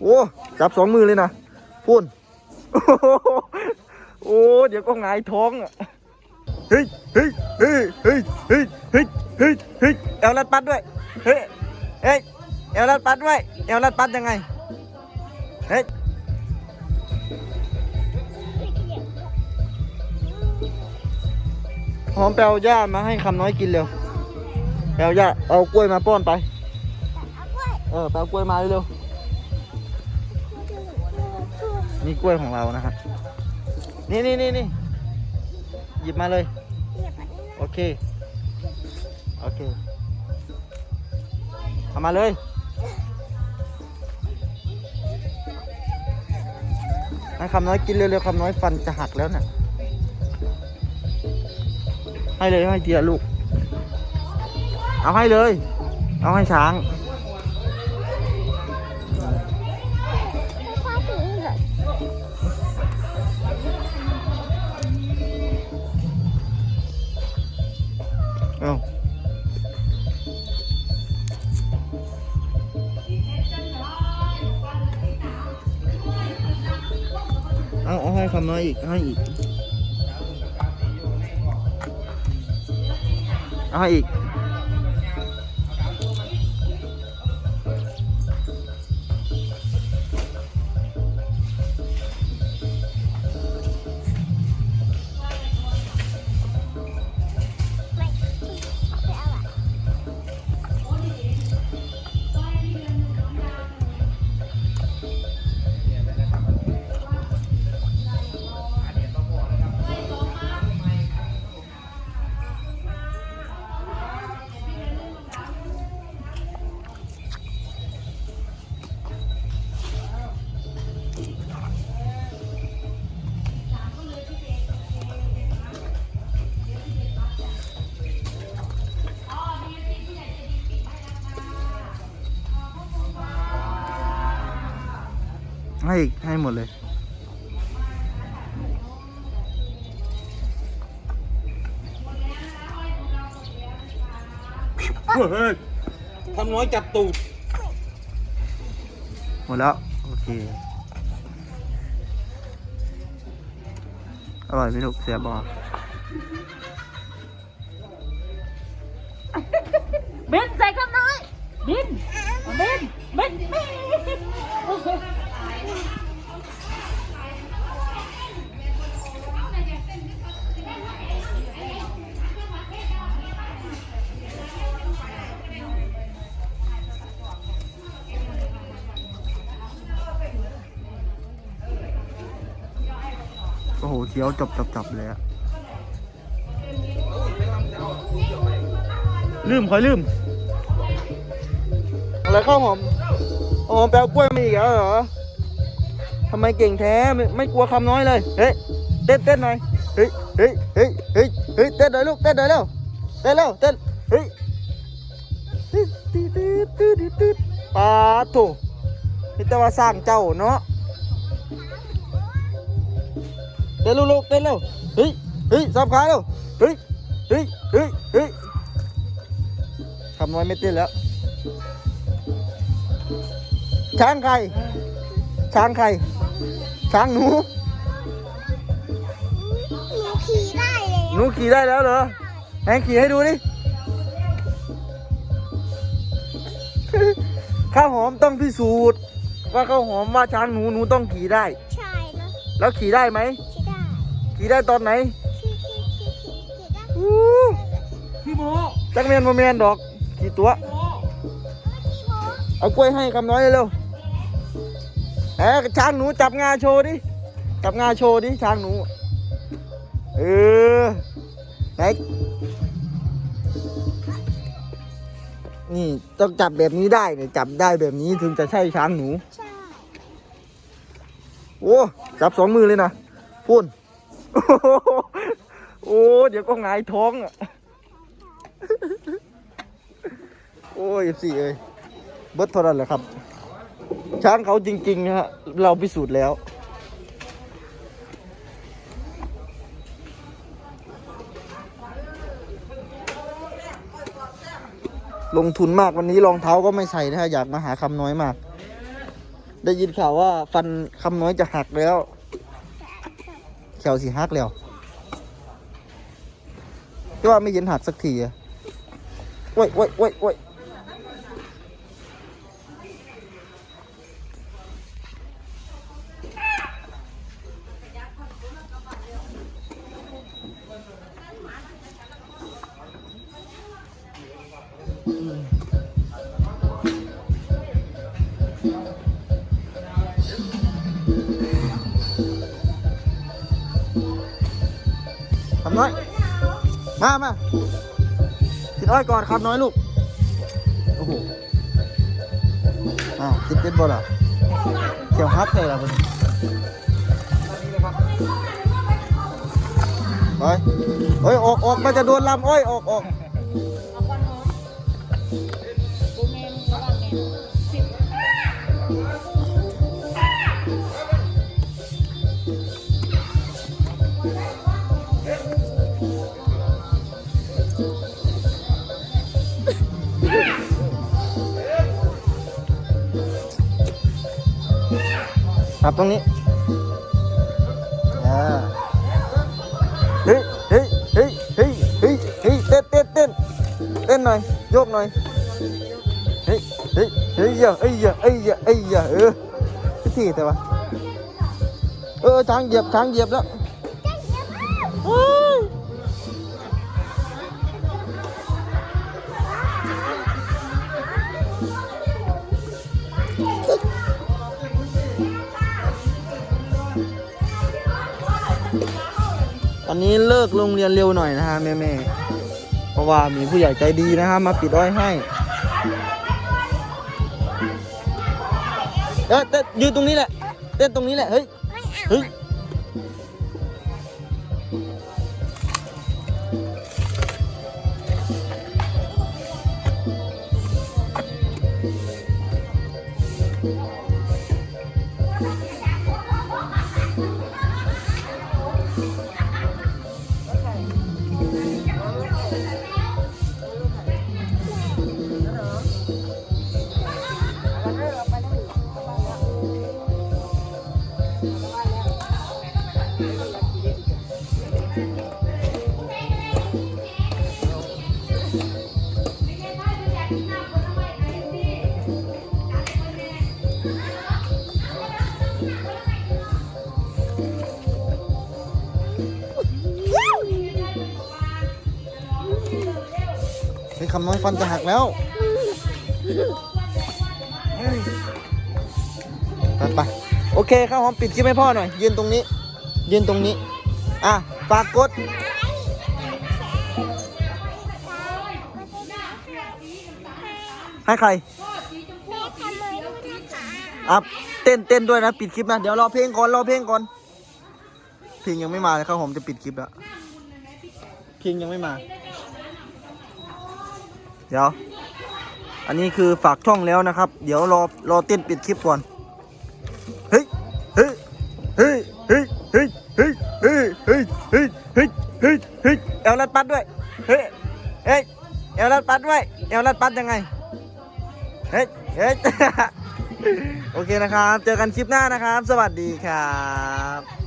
โอ้จับสองมือเลยนะพูนโอ้โหเดี๋ยวก็หงายท้องอะเฮ้ยเฮ้ยเฮ้ยเฮ้ยเฮ้ยเฮ้ยเฮ้ยเฮ้ยเอวรัดปัดด้วยเฮ้ยเฮ้ยเอวรัดปัดด้วยเอวรัดปัดยังไงเฮ้ยหอมแปลหญ้ามาให้คำน้อยกินเร็วแปลหญ้าเอากล้วยมาป้อนไป เออแปลกล้วยมาเร็ว นี่กล้วยของเรานะครับ นี่นี่นี่นี่หยิบมาเลย โอเค โอเค เอามาเลยให้คำน้อยกินเร็วๆคำน้อยฟันจะหักแล้วเนี่ยให้เลยให้เทียลูก เอาให้เลย เอาให้ช้างำน้อยอีกให้อีก เอาให้อีก ให้อีกให้หมดเลยทำน้อยจับตูด หมดแล้ว โอเค อร่อยไหมลูกเสียบอบินใส่ข้างน้อยบินบินบินบิน โอ้โหเคี้ยวจับจับจับเลยอะลืมคอยลืม อะไรข้าวหอมหอมแปลกล้วยมาอีกแล้วเหรอ ทำไมเก่งแท้ไม่ไม่กลัวคำน้อยเลย เฮ้ย เต้นเต้นหน่อย เฮ้ย เฮ้ย เฮ้ย เฮ้ย เฮ้ย เต้นหน่อยลูก เต้นหน่อยเร็ว เต้นเร็ว เต้น เฮ้ยตึ๊ดตึ๊ดตึ๊ดตึ๊ดตึ๊ดปาโถนี่แต่ว่าสร้างเจ้าเนาะ เต้นลูกเต้นเร็ว เฮ้ย เฮ้ยสับขาเร็ว เฮ้ย เฮ้ย เฮ้ย เฮ้ยคำน้อยไม่เต้นแล้ว ช้างใครช้างใคร ช้างหนู หนูขี่ได้เลยหนูขี่ได้แล้วเหรอไหนขี่ให้ดูดิข้าวหอมต้องพิสูจน์ว่าข้าวหอมว่าช้างหนูหนูต้องขี่ได้ ใช่นะแล้วขี่ได้ไหมขี่ได้ขี่ได้ตอนไหนขี่ขี่ขี่ขี่ขี่ได้อู้พี่โมจักเมียนมาเมียนดอกขี่ตัวโมขี่โมเอากล้วยให้คำน้อยเร็ว แหมช้างหนูจับงาโชว์ดิ จับงาโชว์ดิช้างหนู เออไหนนี่ต้องจับแบบนี้ได้เนี่ยจับได้แบบนี้ถึงจะใช่ช้างหนู ใช่ โอ้จับสองมือเลยนะพูนโอ้เดี๋ยวก็หงายท้องอะ โอ้ยสี่เอ้ยเบิดเท่านั้นแหละครับ ช้างเขาจริงๆนะฮะเราพิสูจน์แล้ว ลงทุนมากวันนี้รองเท้าก็ไม่ใส่นะฮะอยากมาหาคำน้อยมาก ได้ยินข่าวว่าฟันคำน้อยจะหักแล้วแขวสิหักแล้วที่ว่าไม่เห็นหักสักทีอะโอ้ยโอ้ยโอ้ยโอ้ย น้อย มามากินอ้อยก่อนคำน้อยลูก โอ้โหอ้าวติดติดบ่ล่ะเขียวฮับเลยล่ะคุณไปเฮ้ยออกออกมันจะโดนลำอ้อยออกออก ครับตรงนี้อ่าเฮ้ยเฮ้ยเฮ้ยเฮ้ยเฮ้ยเฮ้ยเต้นเต้นเต้นเต้นหน่อยโยกหน่อยเฮ้ยเฮ้ยเฮ้ยอย่าเอ้ยอย่าเอ้ยอย่าเอ้ยอย่าเออพิธีแต่ว่าเออช้างเหยียบช้างเหยียบแล้ว นี้เลิกโรงเรียนเร็วหน่อยนะฮะแม่แม่เพราะว่ามีผู้ใหญ่ใจดีนะฮะมาปิดอ้อยให้เออเต้นยืนตรงนี้แหละ เต้นตรงนี้แหละ เฮ้ย เฮ้ย คำน้อยฟันจะหักแล้วไปไปโอเคข้าวหอมปิดคลิปให้พ่อหน่อย ยืนตรงนี้ ยืนตรงนี้ อะฝากกดให้ใครอะเต้นเต้นด้วยนะปิดคลิปนะ เดี๋ยวรอเพลงก่อนรอเพลงก่อนเพลงยังไม่มาเลยข้าวหอมจะปิดคลิปแล้วเพลงยังไม่มา เดี๋ยว อันนี้คือฝากช่องแล้วนะครับ เดี๋ยวรอรอเต้นปิดคลิปก่อน เฮ้ย เฮ้ย เฮ้ย เฮ้ย เฮ้ย เฮ้ย เฮ้ย เฮ้ย เฮ้ย เฮ้ย เฮ้ย เฮ้ย เอวรัดปัดด้วย เฮ้ย เฮ้ย เอวรัดปัดด้วย เอวรัดปัดยังไง เฮ้ย เฮ้ย โอเคนะครับ เจอกันคลิปหน้านะครับ สวัสดีครับ